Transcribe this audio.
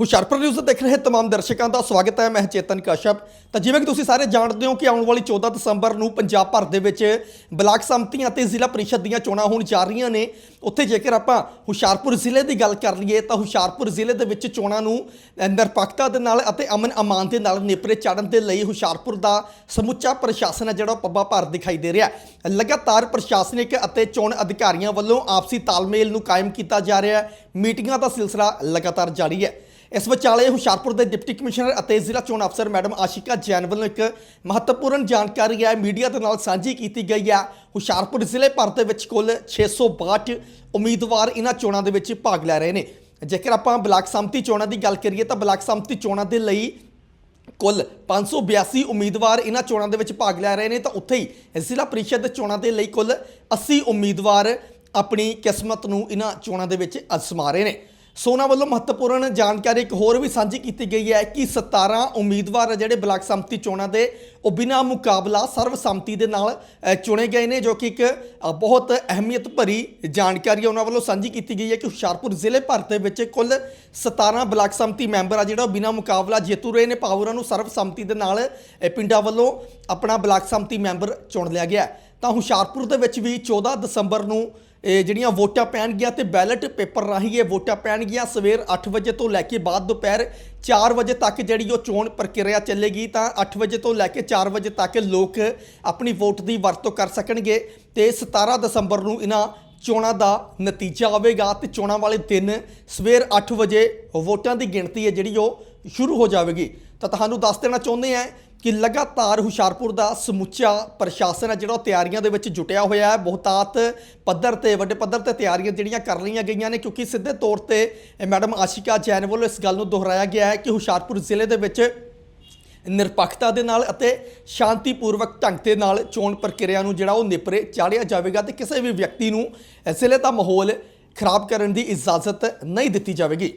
Hoshiarpur news ਦੇਖ ਰਹੇ ਤਮਾਮ ਦਰਸ਼ਕਾਂ ਦਾ ਸਵਾਗਤ ਹੈ, ਮੈਂ ਚੇਤਨ ਕਸ਼ਪ। ਤਾਂ ਜਿਵੇਂ ਕਿ ਤੁਸੀਂ ਸਾਰੇ ਜਾਣਦੇ ਹੋ ਕਿ ਆਉਣ ਵਾਲੀ 14 ਦਸੰਬਰ ਨੂੰ ਪੰਜਾਬ ਭਰ ਦੇ ਵਿੱਚ ਬਲਾਕ ਸੰਮਤੀਆਂ ਅਤੇ ਜ਼ਿਲ੍ਹਾ ਪਰਿਸ਼ਦ ਦੀਆਂ ਚੋਣਾਂ ਹੋਣ ਜਾ ਰਹੀਆਂ ਨੇ। ਉੱਥੇ ਜੇਕਰ ਆਪਾਂ ਹੁਸ਼ਿਆਰਪੁਰ ਜ਼ਿਲ੍ਹੇ ਦੀ ਗੱਲ ਕਰ ਲਈਏ, ਤਾਂ ਹੁਸ਼ਿਆਰਪੁਰ ਜ਼ਿਲ੍ਹੇ ਦੇ ਵਿੱਚ ਚੋਣਾਂ ਨੂੰ ਨਿਰਪੱਖਤਾ ਦੇ ਨਾਲ ਅਤੇ ਅਮਨ ਅਮਾਨ ਦੇ ਨਾਲ ਨੇਪਰੇ ਚਾੜਨ ਦੇ ਲਈ ਹੁਸ਼ਿਆਰਪੁਰ ਦਾ ਸਮੁੱਚਾ ਪ੍ਰਸ਼ਾਸਨ ਹੈ, ਜਿਹੜਾ ਉਹ ਪੱਬਾ ਭਾਰ ਦਿਖਾਈ ਦੇ ਰਿਹਾ ਲਗਾਤਾਰ ਪ੍ਰਸ਼ਾਸਨਿਕ ਅਤੇ ਚੋਣ ਅਧਿਕਾਰੀਆਂ ਵੱਲੋਂ ਆਪਸੀ ਤਾਲਮੇਲ ਨੂੰ ਕਾਇਮ ਕੀਤਾ ਜਾ ਰਿਹਾ ਹੈ। ਮੀਟਿੰਗਾਂ ਦਾ ਸਿਲਸਿਲਾ ਲਗਾਤਾਰ ਜਾਰੀ ਹੈ। ਇਸ ਵਿਚਾਲੇ ਹੁਸ਼ਿਆਰਪੁਰ ਦੇ ਡਿਪਟੀ ਕਮਿਸ਼ਨਰ ਅਤੇ ਜ਼ਿਲ੍ਹਾ ਚੋਣ ਅਫਸਰ ਮੈਡਮ ਆਸ਼ਿਕਾ ਜੈਨ ਵੱਲੋਂ ਇੱਕ ਮਹੱਤਵਪੂਰਨ ਜਾਣਕਾਰੀ ਹੈ, ਮੀਡੀਆ ਦੇ ਨਾਲ ਸਾਂਝੀ ਕੀਤੀ ਗਈ ਹੈ। ਹੁਸ਼ਿਆਰਪੁਰ ਜ਼ਿਲ੍ਹੇ ਭਰ ਦੇ ਵਿੱਚ ਕੁੱਲ 662 ਉਮੀਦਵਾਰ ਇਹਨਾਂ ਚੋਣਾਂ ਦੇ ਵਿੱਚ ਭਾਗ ਲੈ ਰਹੇ ਨੇ। ਜੇਕਰ ਆਪਾਂ ਬਲਾਕ ਸੰਮਤੀ ਚੋਣਾਂ ਦੀ ਗੱਲ ਕਰੀਏ ਤਾਂ ਬਲਾਕ ਸੰਮਤੀ ਚੋਣਾਂ ਦੇ ਲਈ ਕੁੱਲ 582 ਉਮੀਦਵਾਰ ਇਹਨਾਂ ਚੋਣਾਂ ਦੇ ਵਿੱਚ ਭਾਗ ਲੈ ਰਹੇ ਨੇ। ਤਾਂ ਉੱਥੇ ਹੀ ਜ਼ਿਲ੍ਹਾ ਪ੍ਰੀਸ਼ਦ ਚੋਣਾਂ ਦੇ ਲਈ ਕੁੱਲ 80 ਉਮੀਦਵਾਰ ਆਪਣੀ ਕਿਸਮਤ ਨੂੰ ਇਹਨਾਂ ਚੋਣਾਂ ਦੇ ਵਿੱਚ ਅਜ਼ਮਾ ਰਹੇ ਨੇ। ਸੋਨਾ ਵੱਲੋਂ ਮਹੱਤਵਪੂਰਨ ਜਾਣਕਾਰੀ ਇੱਕ ਹੋਰ ਵੀ ਸਾਂਝੀ ਕੀਤੀ ਗਈ ਹੈ ਕਿ 17 ਉਮੀਦਵਾਰ ਜਿਹੜੇ ਬਲਾਕ ਸੰਮਤੀ ਚੋਣਾਂ ਦੇ, ਉਹ ਬਿਨਾਂ ਮੁਕਾਬਲਾ ਸਰਵਸੰਮਤੀ ਦੇ ਨਾਲ ਚੁਣੇ ਗਏ ਨੇ, ਜੋ ਕਿ ਇੱਕ ਬਹੁਤ ਅਹਿਮੀਅਤ ਭਰੀ ਜਾਣਕਾਰੀ ਉਹਨਾਂ ਵੱਲੋਂ ਸਾਂਝੀ ਕੀਤੀ ਗਈ ਹੈ ਕਿ ਹੁਸ਼ਿਆਰਪੁਰ ਜ਼ਿਲ੍ਹੇ ਭਰ ਦੇ ਵਿੱਚ ਕੁੱਲ 17 ਬਲਾਕ ਸੰਮਤੀ ਮੈਂਬਰ ਆ ਜਿਹੜਾ ਉਹ ਬਿਨਾਂ ਮੁਕਾਬਲਾ ਜੇਤੂ ਰਹੇ ਨੇ ਪਾਵਰਾਂ ਨੂੰ ਸਰਵਸੰਮਤੀ ਦੇ ਨਾਲ ਪਿੰਡਾਂ ਵੱਲੋਂ ਆਪਣਾ ਬਲਾਕ ਸੰਮਤੀ ਮੈਂਬਰ ਚੁਣ ਲਿਆ ਗਿਆ ਹੈ। ਤਾਂ ਹੁਸ਼ਿਆਰਪੁਰ ਦੇ ਵਿੱਚ ਵੀ 14 ਦਸੰਬਰ ਨੂੰ ਇਹ ਜਿਹੜੀਆਂ ਵੋਟਾਂ ਪੈਣਗੀਆਂ ਤੇ ਬੈਲਟ ਪੇਪਰ ਰਾਹੀਂ ਇਹ ਵੋਟਾਂ ਪੈਣਗੀਆਂ। ਸਵੇਰ 8 ਵਜੇ ਤੋਂ ਲੈ ਕੇ ਬਾਅਦ ਦੁਪਹਿਰ 4 ਵਜੇ ਤੱਕ ਜਿਹੜੀ ਉਹ ਚੋਣ ਪ੍ਰਕਿਰਿਆ ਚੱਲੇਗੀ, ਤਾਂ 8 ਵਜੇ ਤੋਂ ਲੈ ਕੇ 4 ਵਜੇ ਤੱਕ ਲੋਕ ਆਪਣੀ ਵੋਟ ਦੀ ਵਰਤੋਂ ਕਰ ਸਕਣਗੇ ਤੇ 17 ਦਸੰਬਰ ਨੂੰ ਇਹਨਾਂ ਚੋਣਾਂ ਦਾ ਨਤੀਜਾ ਆਵੇਗਾ ਤੇ ਚੋਣਾਂ ਵਾਲੇ ਦਿਨ ਸਵੇਰ 8 ਵਜੇ ਵੋਟਾਂ ਦੀ ਗਿਣਤੀ ਹੈ ਜਿਹੜੀ ਉਹ ਸ਼ੁਰੂ ਹੋ ਜਾਵੇਗੀ। ਤਾਂ ਤੁਹਾਨੂੰ ਦੱਸ ਦੇਣਾ ਚਾਹੁੰਦੇ ਹਾਂ ਕਿ ਲਗਾਤਾਰ ਹੁਸ਼ਿਆਰਪੁਰ ਦਾ ਸਮੁੱਚਾ ਪ੍ਰਸ਼ਾਸਨ ਹੈ, ਜਿਹੜਾ ਉਹ ਤਿਆਰੀਆਂ ਦੇ ਵਿੱਚ ਜੁਟਿਆ ਹੋਇਆ ਹੈ। ਬਹੁਤਾਤ ਪੱਧਰ ਤੇ, ਵੱਡੇ ਪੱਧਰ ਤੇ ਤਿਆਰੀਆਂ ਜਿਹੜੀਆਂ ਕਰ ਲਈਆਂ ਗਈਆਂ ਨੇ, ਕਿਉਂਕਿ ਸਿੱਧੇ ਤੌਰ ਤੇ ਮੈਡਮ ਆਸ਼ਿਕਾ ਜੈਨ ਵੱਲੋਂ ਇਸ ਗੱਲ ਨੂੰ ਦੁਹਰਾਇਆ ਗਿਆ ਹੈ ਕਿ ਹੁਸ਼ਿਆਰਪੁਰ ਜ਼ਿਲ੍ਹੇ ਦੇ ਵਿੱਚ ਨਿਰਪੱਖਤਾ ਦੇ ਨਾਲ ਅਤੇ ਸ਼ਾਂਤੀਪੂਰਵਕ ਢੰਗ ਦੇ ਨਾਲ ਚੋਣ ਪ੍ਰਕਿਰਿਆ ਨੂੰ ਜਿਹੜਾ ਉਹ ਨਿਪਰੇ ਚਾੜਿਆ ਜਾਵੇਗਾ ਤੇ ਕਿਸੇ ਵੀ ਵਿਅਕਤੀ ਨੂੰ ਜ਼ਿਲ੍ਹੇ ਦਾ ਮਾਹੌਲ ਖਰਾਬ ਕਰਨ ਦੀ ਇਜਾਜ਼ਤ ਨਹੀਂ ਦਿੱਤੀ ਜਾਵੇਗੀ।